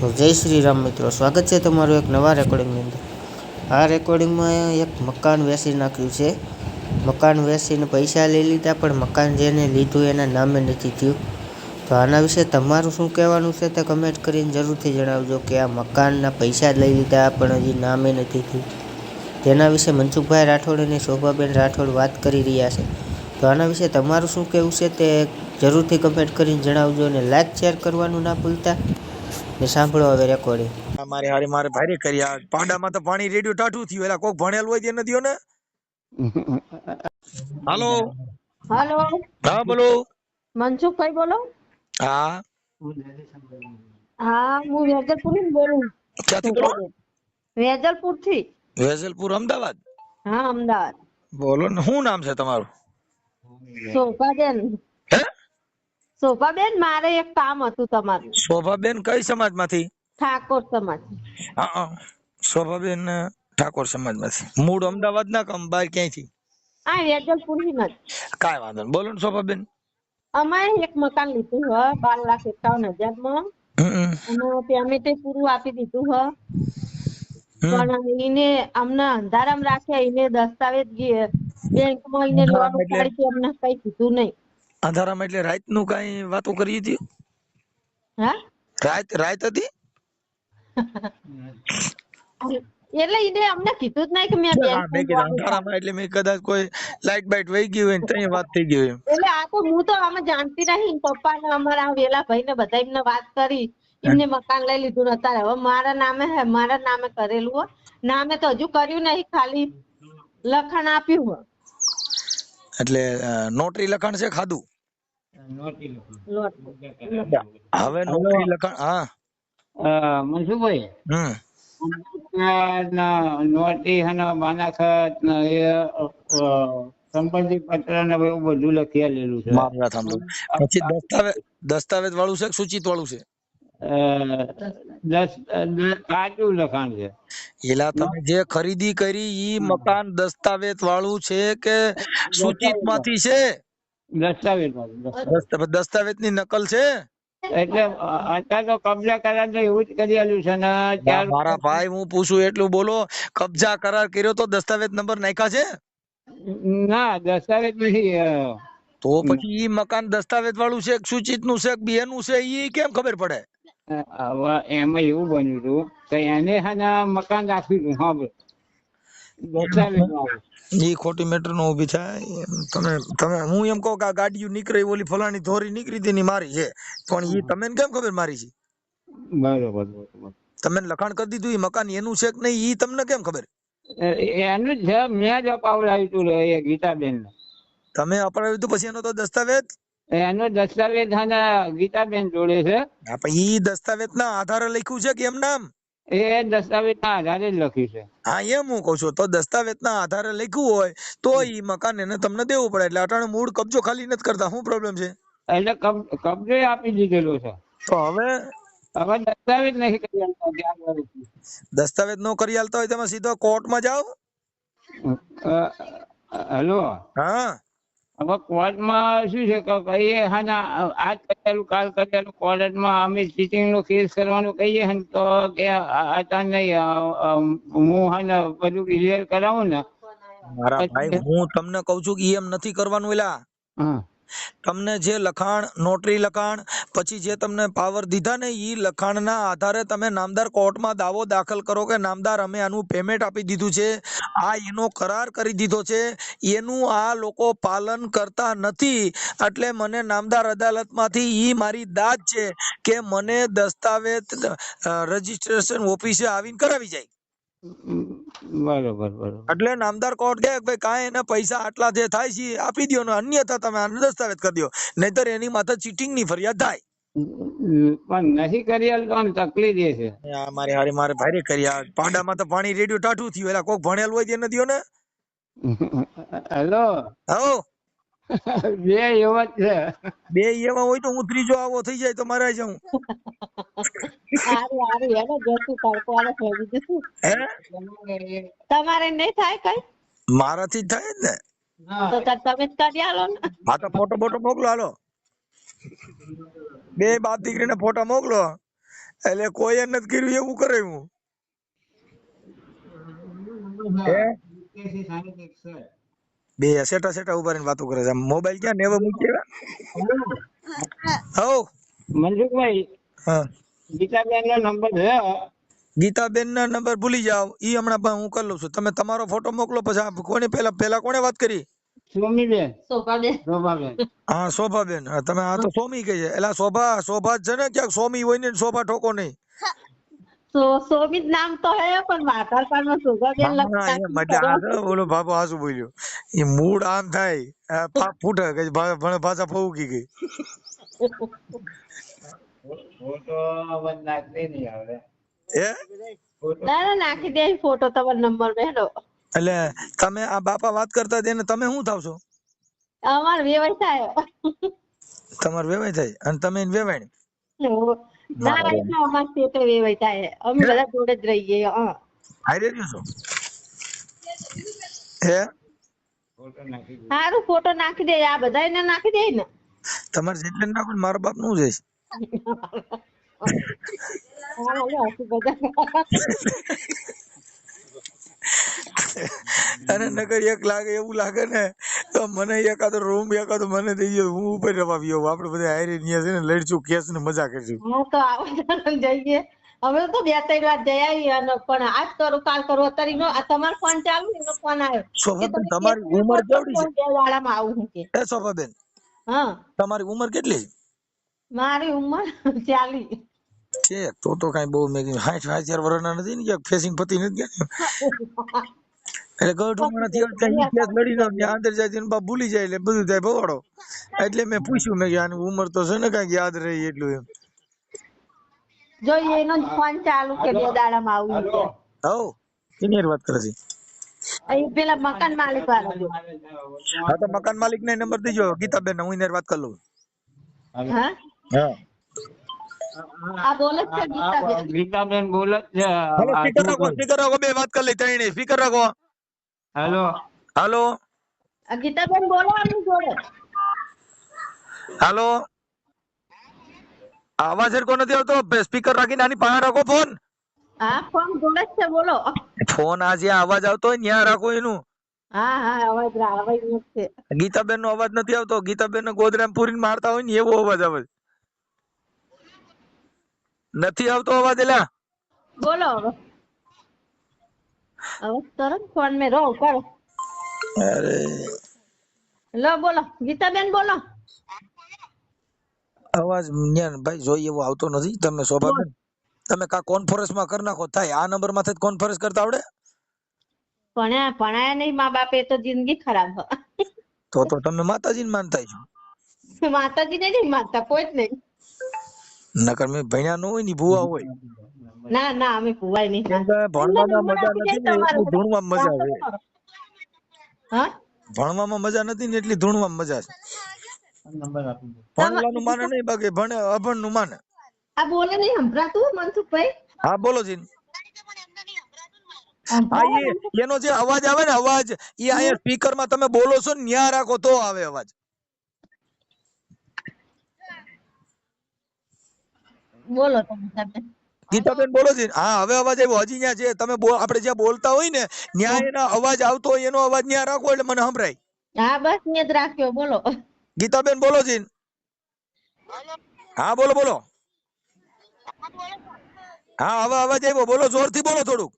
તો જય શ્રી રામ મિત્રો, સ્વાગત છે તમારું એક નવા રેકોર્ડિંગની અંદર. આ રેકોર્ડિંગમાં એક મકાન વેચી નાખ્યું છે. મકાન વેચીને પૈસા લઈ લીધા, પણ મકાન જેને લીધું એના નામે નથી થયું. તો આના વિશે તમારું શું કહેવાનું છે તે કમેન્ટ કરીને જરૂરથી જણાવજો કે આ મકાનના પૈસા લઈ લીધા, પણ હજી નામે નથી થયું. તેના વિશે મનસુખભાઈ રાઠોડ અને શોભાબેન રાઠોડ વાત કરી રહ્યા છે. તો આના વિશે તમારું શું કહેવું છે તે જરૂરથી કમેન્ટ કરીને જણાવજો અને લાઈક શેર કરવાનું ના ભૂલતા. ને સાંભળો હવે રેકોર્ડિંગ મારે હારે મારે ભારે કર્યા પાડામાં તો પાણી રેડિયો ટાઢું થયું. એલા કોક ભણેલું હોય તે નદીઓ ને? હાલો? હાલો? હા બોલો. મનસુખભાઈ બોલો. હા. હા હું વેજલપુરથી બોલું. ક્યાંથી બોલો? વેજલપુરથી વેજલપુર અમદાવાદ? હા અમદાવાદ. બોલો ને શું નામ છે તમારું? શોભાબેન હે? શોભાબેન મારે એક કામ હતું તમારું. શોભાબેન કઈ સમાજમાંથી? ઠાકોર સમાજ. હા. શોભાબેન ઠાકોર સમાજમાંથી. મૂળ અમદાવાદ ના કમ બાર ક્યાંયથી? હા વેજલપુરી માં કાંઈ વાંધો નહીં. બોલો ને શોભાબેન. અમારે એક મકાન લીધું હ બાર લાખ એકાવન હજારમાં અને પેમેન્ટ પૂરું આપી દીધું હ. પણ એને અમને અંધારામાં રાખ્યા એને દસ્તાવેજ બેંકમાં એને લોન ઉપાડી અમને કઈ કીધું નહીં. અંધારામાં એટલે રાતનું કઈ વાતો કરી હતી? હા? રાત રાત હતી? એટલે એને અમને કીધું જ નહીં કે મેં મેં કીધું અંધારામાં એટલે મેં કદાચ કોઈ લાઈટ બાઈટ વહી ગઈ હોય ને તઈ વાત થઈ ગઈ હોય એટલે આ તો હું તો અમે જાણતી નહીં પપ્પા ને અમારા વેલા ભાઈ ને બધા એમને વાત કરી. એમને મકાન લઈ લીધું ને અત્યારે. હવે મારા નામે હે મારા નામે કરેલું હોય નામે તો હજુ કર્યું નહીં ખાલી લખાણ આપ્યું એટલે નોટરી લખાણ છે ખાધું? હવે નોટરી લખાણ હા. મનસુખભાઈ? હમ. ના નોટિસ અને બાનાખત સંપત્તિ પત્ર ને એવું બધું લખી આલેલું છે. દસ્તાવેજ દસ્તાવેજ વાળું છે કે સૂચિત વાળું છે? કાચું લખાણ છે એલા તમે જે ખરીદી કરી ઈ મકાન દસ્તાવેજ વાળું છે કે સૂચિતમાંથી છે? દસ્તાવેજ વાળું, દસ્તાવેજ. ની નકલ છે? એટલે અત્યારે તો કબજા કરાર તો એવું જ કરી આલ્યું છે ને. મારા ભાઈ હું પૂછું એટલું બોલો કબજા કરાર કર્યો તો દસ્તાવેજ નંબર નાખ્યા છે? ના દસ્તાવેજ નથી તો પછી ઈ મકાન દસ્તાવેજ વાળું છે સૂચિતનું છે બે નું છે ઈ કેમ ખબર પડે? હવે એમાં એવું બન્યું હતું કે એને હે મકાન રાખ્યું હતું હા એ ખોટી મેટર નો ઊભી થાય તમે તમે હું એમ કહું કે આ ગાડી નીકળે ઓલી ફલાણી ધોરી નીકળી હતી મારી છે. પણ ઈ તમને કેમ ખબર મારી છે? બરોબર બરોબર. તમે લખાણ કરી દીધું એ મકાન એનું છે કે નહીં એ તમને કેમ ખબર? એનું જ છે મેં જ અપાવડાવ્યું હતું એ ગીતાબેન તમે અપરાવ્યું હતું પછી એનો તો દસ્તાવેજ? એનો દસ્તાવેજ હાના ગીતાબેન જોડે છે. હા પણ ઈ દસ્તાવેજ ના આધારે લખ્યું છે કે એમ નામ? એ દસ્તાવેજ ના આધારે જ લખ્યું છે. હા એમ હું કઉ છું. તો દસ્તાવેજ ના આધારે લખ્યું હોય તો ઈ મકાન એને તમને દેવું પડે. એટલે અટાણે મૂળ કબજો ખાલી નથી કરતા. શું પ્રોબ્લેમ છે? એટલે કબ- કબજો આપી દીધેલો છે. તો હવે? હવે દસ્તાવેજ નહીં કરી આપતા દસ્તાવેજ નો કરી આલતા હોય તમે સીધો કોર્ટમાં જાઓ? હેલો? હા. હવે કોર્ટમાં શું છે કે કહીએ હા ના આજ કરેલું કાલ કરેલું કોર્ટમાં અમે ચીટિંગ નો કેસ કરવાનું કહીએ હે તો કે આ તા નહીં હું હા ને બધું ક્લિયર કરાવું ને. મારા ભાઈ હું તમને કઉ છું કે એમ નથી કરવાનું એલા. હા. તમને જે લખાણ, નોટરી લખાણ, પછી જે તમને પાવર દીધા ને એ લખાણના આધારે તમે નામદાર કોર્ટમાં દાવો દાખલ કરો કે નામદાર અમે આનું પેમેન્ટ આપી દીધું છે. આ એનો કરાર કરી દીધો છે. એનું આ લોકો પાલન કરતા નથી. એટલે મને નામદાર અદાલતમાંથી એ મારી દાદ છે કે મને દસ્તાવેજ રજીસ્ટ્રેશન ઓફિસે આવીને કરાવી જાય. બરોબર બરોબર. એટલે નામદાર કોર્ટ કહે કે ભાઈ કાંઈ એને પૈસા આટલા જે થાય છે આપી દો ને અન્યથા તમે આને દસ્તાવેજ કરી દો નહીતર એની માથે ચીટિંગની ફરિયાદ થાય. પણ નથી કરી તો તકલીફ એ છે. મારે હારે મારે ભારે કર્યા પાડામાં તો પાણી રેડિયો ટાઢું થયું. એલા કોક ભણેલ હોય તે નથી ને? હેલો. હો. બે એવા છે. બે એવા હોય તો હું ત્રીજો આવો થઈ જાય તો મારે જાઉં તમારે નહીં થાય કઈ? મારાથી થાય ને? તો તમે જ કરી આલો ને. હા તો ફોટો ફોટો મોકલો હાલો. બે બાપ દીકરીને ફોટા મોકલો. એટલે કોઈ નથી કર્યું એવું કરે હું. બે સેટા સેટા ઊભા રહીને વાતો કરે છે. મોબાઈલ ક્યાં નેવા મૂકી હો મનસુખભાઈ. હા. ગીતાબેન નો નંબર છે. ગીતાબેન ના નંબર ભૂલી જાવ ઈ હમણાં પણ હું કરી લઉં છું. તમે તમારો ફોટો મોકલો પછી કોને પેલા પેલા કોણે વાત કરી? સોમીબેન. શોભાબેન. શોભાબેન. હા શોભાબેન. તમે આ તો સોમી કહે છે. એટલે શોભા શોભા છે ને ક્યાંક સોમી હોય ને શોભા ઠોકો નહીં. સો સોમિત નામ તો હે પણ આધાર કાર્ડમાં શોભાબેન હા, હા, એમ એટલે આ તો ઓલો બાબો હાસુ બોલ્યો. એ મૂડ આમ થાય. પાપ ફૂટે કે ભાષા ફૂકી ગઈ. ફોટો નહીં હવે હે? ના ના નાખી દે ફોટો તમારો નંબર બેઠો એટલે તમે આ બાપા વાત કરતા તેને તમે શું થાવ છો અમાર વેવાય થાય. તમારે વેવાય થાય અને તમે એને વેવાય ના એટલે અમાર તે વેવાય થાય. અમે બધા જોડે જ રહીએ હા. હારે રહ્યો છો. હે? ફોટો નાખી દો. સારું ફોટો નાખી દે આ બધા ને નાખી દે ને. તમારે જેટલે નાખો મારા બાપનું જઈશ. અને નગર એક લાગે એવું લાગે ને તો મને એકાદો રૂમ એકાદો મને દઈ ગયો હું ઉપર રવા ગયો. આપણે બધા હારે ન્યા છે ને લડશું કેસ ને મજા કરશું. હું તો આવું જઈએ. અમે તો બે ત્રણ વાર જઈ આવી અને પણ આજ કરો કાલ કરો. અત્યારે નો આ તમારો ફોન ચાલુ એનો ફોન આવ્યો. શોભાબેન તમારી ઉંમર કેવડી છે? બે દાડામાં આવું હું કે. એ શોભાબેન હા. તમારી ઉંમર કેટલી મારી ઉંમર ચાલી. છે તો તો કઈ બહુ મેં કીધું સાઠ ચાર વર્ષના નથી ને ક્યાંક ફેસિંગ પતી નથી ગયા. એટલે નથી આવતા ઈ લડી ના છે ને બાપ ભૂલી જાય એટલે બધું થાય ભવાડો એટલે મેં પૂછ્યું મેં કે આની ઉંમર તો છે ને કંઈક યાદ રહી એટલું એમ. જોઈએ એનો ફોન ચાલુ કે બે દાડામાં આવું છે હો એની વાત કરે છે. અહીં પેલા મકાન માલિક વાળો હા તો મકાન માલિક ને નંબર દીજો ગીતાબેન હું વાત કરી લઉં. હા? આ બોલે જ છે ગીતાબેન. ગીતાબેન જ છે. સ્પીકર રાખો સ્પીકર રાખો બે વાત કરી લઈ ત્રણે સ્પીકર રાખો. હેલો. હાલો. ગીતાબેન બોલો આમની જોડે. હાલો. અવાજ સરખો નથી આવતો સ્પીકર રાખીને આની પાસે રાખો ફોન. હા ફોન જોડે છે બોલો. ફોન આ જે અવાજ આવતો હોય ત્યાં રાખો એનું. હા હા અવાજ અવાજ નો ગીતાબેન નો અવાજ નથી આવતો. ગીતાબેન ને ગોદરામ પૂરીને મારતા હોય ને એવો અવાજ આવે છે. નથી આવતો અવાજ એલા? બોલો હવે. હવે તરત ફોન મે રો કરો. અરે. લો બોલો. ગીતાબેન બોલો. અવાજ ન્યા ભાઈ જોઈએ એવો આવતો નથી. તમે શોભાબેન તમે કા કોન્ફરન્સમાં કર નાખો? થાય આ નંબરમાંથી કોન્ફરન્સ કરતા આવડે? ભણ્યા ભણાયા નહીં મા બાપે તો જિંદગી ખરાબ તો તો તમે માતાજીને માનતા છો. માતાજી ને નહીં માનતા કોઈ જ નહીં. નકર મેં ભણ્યા ન હોય ને ભૂવા હોય. ના ના અમે ભૂવાય નહીં. ભણવામાં મજા નથી ને એટલી ધૂણવામાં મજા આવે. હા? ભણવામાં મજા નથી ને એટલી ધૂણવામાં મજા છે. ભણવાનું માને નહીં બાકી ભણે અભણનું માને. આ બોલે નહીં સંભળાતું મનસુખભાઈ? હા બોલો જીન. એનો જે અવાજ આવે ને અવાજ એ અહીંયા સ્પીકરમાં તમે બોલો છો ને ન્યા રાખો તો આવે અવાજ. બોલો તમે ગીતાબેન બોલો છે. હા હવે અવાજ આવ્યો. હજી ન્યા છે તમે બો- આપણે જ્યાં બોલતા હોય ને ન્યા એનો અવાજ આવતો હોય એનો અવાજ ન્યા રાખો એટલે મને સંભળાય. હા બસ ને જ રાખ્યો બોલો. ગીતાબેન બોલો છે. હા બોલો બોલો. હા હવે અવાજ આવ્યો. બોલો જોરથી બોલો થોડુંક.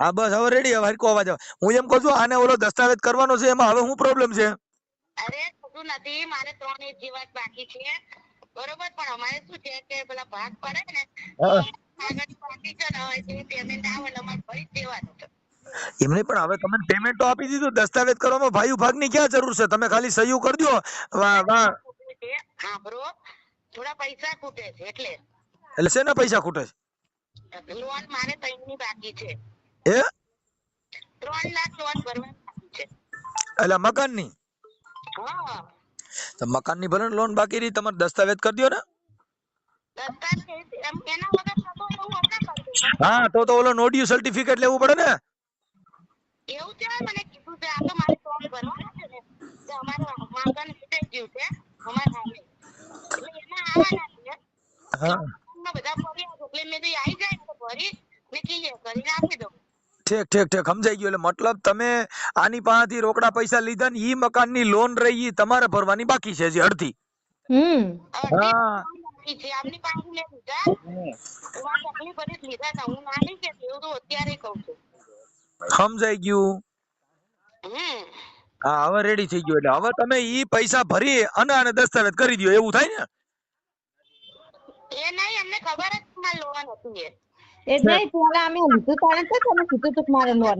હા બસ હવે રેડી હવે હરકો અવાજ આવે. હું એમ કહું છું આને ઓલો દસ્તાવેજ કરવાનો છે એમાં હવે શું પ્રોબ્લેમ છે? અરે કશું નથી મારે ત્રણ એક જીવાત બાકી છે. બરોબર પણ અમારે શું છે કે પેલા ભાગ પડે ને આગળ બાકી છે ને હવે જે પેમેન્ટ આવે એટલે અમારે ભરી દેવાનું. છે એમને પણ હવે તમે પેમેન્ટ તો આપી દીધું દસ્તાવેજ કરવામાં ભાઈ ભાગની ક્યાં જરૂર છે? તમે ખાલી સહયું કરજો વાહ વાહ. છે થોડા પૈસા ખૂટે છે એટલે. એટલે શેના પૈસા ખૂટે લોન મારે ત્રણની બાકી છે. એ ત્રણ લાખ લોન ભરવાની બાકી છે. એટલે મકાનની? હા તો મકાનની ભલે લોન બાકી રહી તમારે દસ્તાવેજ કરી દો ને દસ્તાવેજ એમ એના વગર થતો એવું હમણાં કરી દઉં. હા તો તો ઓલો નોડિયું સર્ટિફિકેટ લેવું પડે ને એવું છે મને કીધું છે આ તો મારે ત્રણ ભરવાના છે ને તો અમારું મકાન ખૂટાઈ ગયું છે અમારા સામે. એટલે આવવાના છીએ હા. માં બધા ફરી આવજો એટલે મેં કીધું આવી જાય ને તો ભરી ને clear કરીને આપી દઉં. ઠીક ઠીક ઠીક સમજાઈ ગયું. એટલે મતલબ તમે આની પાસેથી રોકડા પૈસા લીધા ને ઈ મકાનની લોન રહી તમારે ભરવાની બાકી છે હજી અડધી. હમ. હા. સમજાઈ ગયું. હા હવે રેડી થઈ ગયું. એટલે હવે તમે ઈ પૈસા ભરી અને આને દસ્તાવેજ કરી દો એવું થાય ને? એ નહીં અમને ખબર જ લોન હતી એ નહીં પેલા અમે તો તમે કીધું તું મારે લોન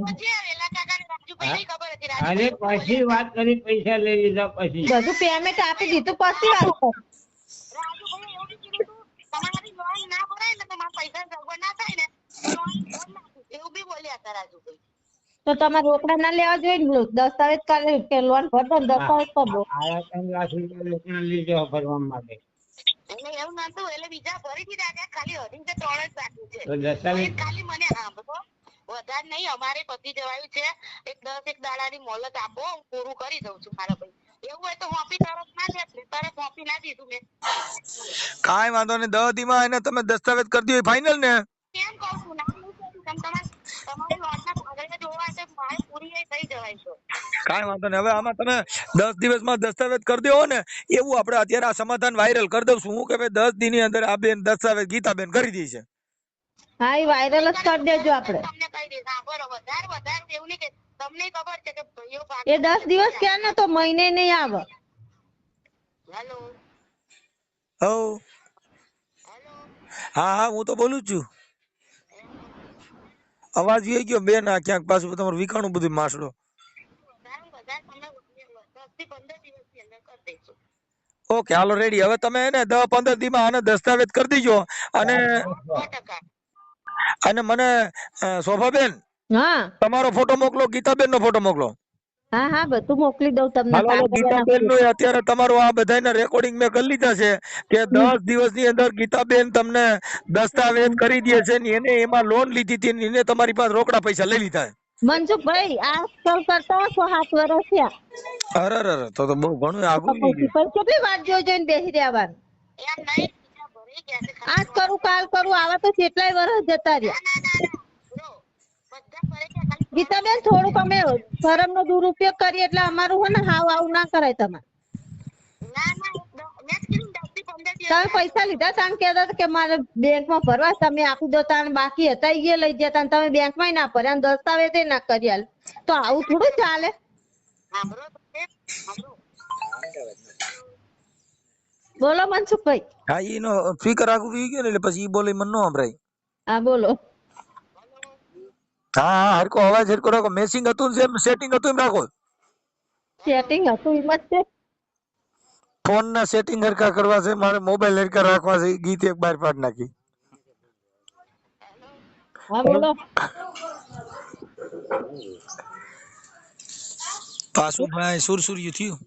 પછી વાત કરી પૈસા લઈ લીધા પછી બધું પેમેન્ટ આપી દીધું પછી વાત કરી. તમારાથી લોન ના ભરાય પૈસા સગવડ ના થાય ને. એવું બી બોલ્યા હતા રાજુભાઈ તો તમારે રોકડા ના લેવા જોઈએ ને દસ્તાવેજ કરે કે લોન ભરતો દસ્તાવેજ કરો ત્રણ લાખ રૂપિયા લોકોને લીધો ભરવા માટે એટલે એવું નતું એટલે બીજા ફરીથી દાદા ખાલી અઢી કે ત્રણ જ બાકી છે. ખાલી મને સાંભળો વધારે નહીં અમારે પતી જવાયું છે. એક દસ એક દાડાની મોહલત આપો હું પૂરું કરી દઉં છું મારા ભાઈ. એવું હોય તો હોપી તરફ ના દે તરફ હોપી ના દીધું મેં. કાંઈ વાંધો નહીં દસ દીમાં એને તમે દસ્તાવેજ કરી હોય ફાઇનલ ને. કેમ કહું છું? ના નહીં કહેતી. તમે તમારે તમારી કાંઈ વાંધો નહીં. હવે આમાં તમે દસ દિવસમાં દસ્તાવેજ કરી દો ને એવું આપણે અત્યારે આ સમાધાન વાયરલ કરી દઉં છું. હું કે ભાઈ દસ દિનની અંદર આ બેન દસ્તાવેજ ગીતાબેન કરી દી છે. હા એ વાયરલ જ કરી દેજો આપણે. તમને કહી દઈશ. હા બરોબર. વધારે વધારે એવું નહીં કે તમને ખબર છે કે ભાઈઓ ભાગ એ દસ દિવસ ક્યાં ને તો મહિને નહીં આવે. હેલો. હા હા હું તો બોલું જ છું. અવાજ એ ગયો બેન ના ક્યાંક પાછું તમારું વિખાણું બધું માસડો ઓકે હાલો રેડી. હવે તમે એને દસ પંદર દી માં આને દસ્તાવેજ કરી દીજો. અને અને મને શોભાબેન તમારો ફોટો મોકલો ગીતાબેન નો ફોટો મોકલો. હા હા બધું મોકલી દઉં તમને હાલો હાલો ગીતાબેનનું અત્યારે તમારું આ બધા રેકોર્ડિંગ મેં કરી લીધા છે કે દસ દિવસની અંદર ગીતાબેન તમને દસ્તાવેજ કરી દે છે ને એને એમાં લોન લીધી હતી ને એને તમારી પાસે રોકડા પૈસા લઈ લીધા. મનસુખભાઈ આ કલ કરતા છો સાત વર્ષ થયા. અરે અરે તો તો બહુ ઘણું આગળ કેટલી વાત જોઈ જોઈને બેસી રહેવાનું? આજ કરું કાલ કરું આવા તો કેટલાય વર્ષ જતા રહ્યા. ગીતાબેન થોડુંક અમે ધર્મ નો દુરુપયોગ કરીએ એટલે અમારું હોય ને હાવ આવું ના કરાય તમારે. તમે પૈસા લીધા તા કેતા કે મારે બેંકમાં ભરવા તમે આપી દો તા બાકી હતા એ લઈ જતા ને તમે બેંકમાં ના ભર્યા અને દસ્તાવેજ ના કર્યા તો આવું થોડું ચાલે. બોલો મનસુખભાઈ. હા એનો સ્પીકર આગળ વી ગયો ને એટલે પછી ઈ બોલે મને નો સંભળાય. હા બોલો. હા હરકો અવાજ હરકો રાખો. મેસિંગ હતું ને સેટિંગ હતું એમ રાખો. સેટિંગ હતું એમ જ છે. ફોન ના સેટિંગ હરકા કરવા છે મારે મોબાઈલ હરકા રાખવા છે ગીત એક બાર પાડ નાખી. હા બોલો. પાછું ભાઈ યુ થયું?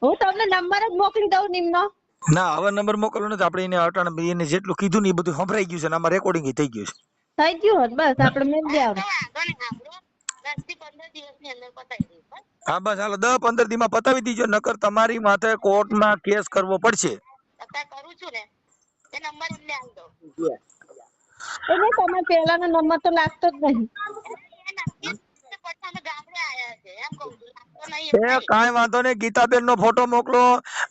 હું તમને નંબર જ મોકલી દઉં નિમનો. ના હવે નંબર મોકલવો તો આપણે એને અટાણે એને જેટલું કીધું ને એ બધું સંભળાઈ ગયું છે ને આમાં રેકોર્ડિંગ થઈ ગયું છે. થઈ ગયું હોત બસ આપણે દઈશ બસ. હા બસ હાલો દસ પંદર દી માં પતાવી દીજો નકર તમારી માથે કોર્ટમાં કેસ કરવો પડશે. કરું છું ને એ નંબર એમને આપી દો એટલે તમારે પહેલાનો નંબર તો લાગતો જ નહીં. કાંઈ વાંધો નહીં ગીતાબેન નો ફોટો મોકલો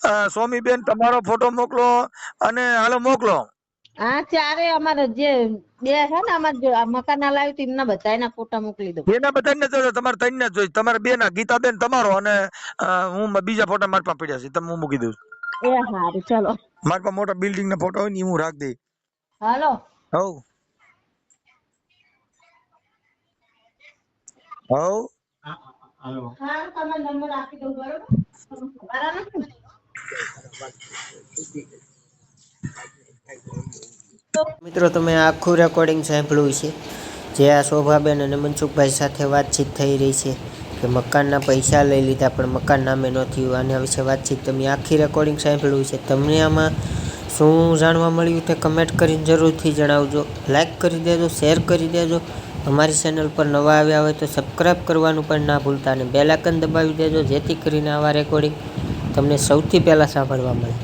સ્વામીબેન સોમીબેન તમારો ફોટો મોકલો અને હાલો મોકલો. હા ચારે અમારે જે બે છે ને અમારે જો મકાન લાવ્યું તેમના બધાયના ફોટા મોકલી દો એના બધાને જોઈએ તમારે ત્રણ ને જ જોઈએ તમારે બે ના ગીતાબેન તમારો અને હું બીજા ફોટા મારી પાસે પડ્યા છે તમે હું મૂકી દઉં. એ સારું ચલો. મારી પાસે મોટા બિલ્ડિંગ ના ફોટા હોય ને હું રાખી દઈ હાલો. હવ. હવ. હાલો હા તમારો નંબર આપી દઉં બરોબર? બરાબર ને? મિત્રો, તમે આખું રેકોર્ડિંગ સાંભળ્યું છે જે આ શોભાબેન અને મનસુખભાઈ સાથે વાતચીત થઈ રહી છે કે મકાનના પૈસા લઈ લીધા, પણ મકાન નામે ન થયું. આના વિશે વાતચીત તમે આખી રેકોર્ડિંગ સાંભળ્યું છે તમને આમાં શું જાણવા મળ્યું તે કમેન્ટ કરીને જરૂરથી જણાવજો. લાઇક કરી દેજો શેર કરી દેજો. અમારી ચેનલ પર નવા આવ્યા હોય તો સબસ્ક્રાઈબ કરવાનું પણ ના ભૂલતા અને બેલાકન દબાવી દેજો, જેથી કરીને આવા રેકોર્ડિંગ તમને સૌથી પહેલાં સાંભળવા મળે.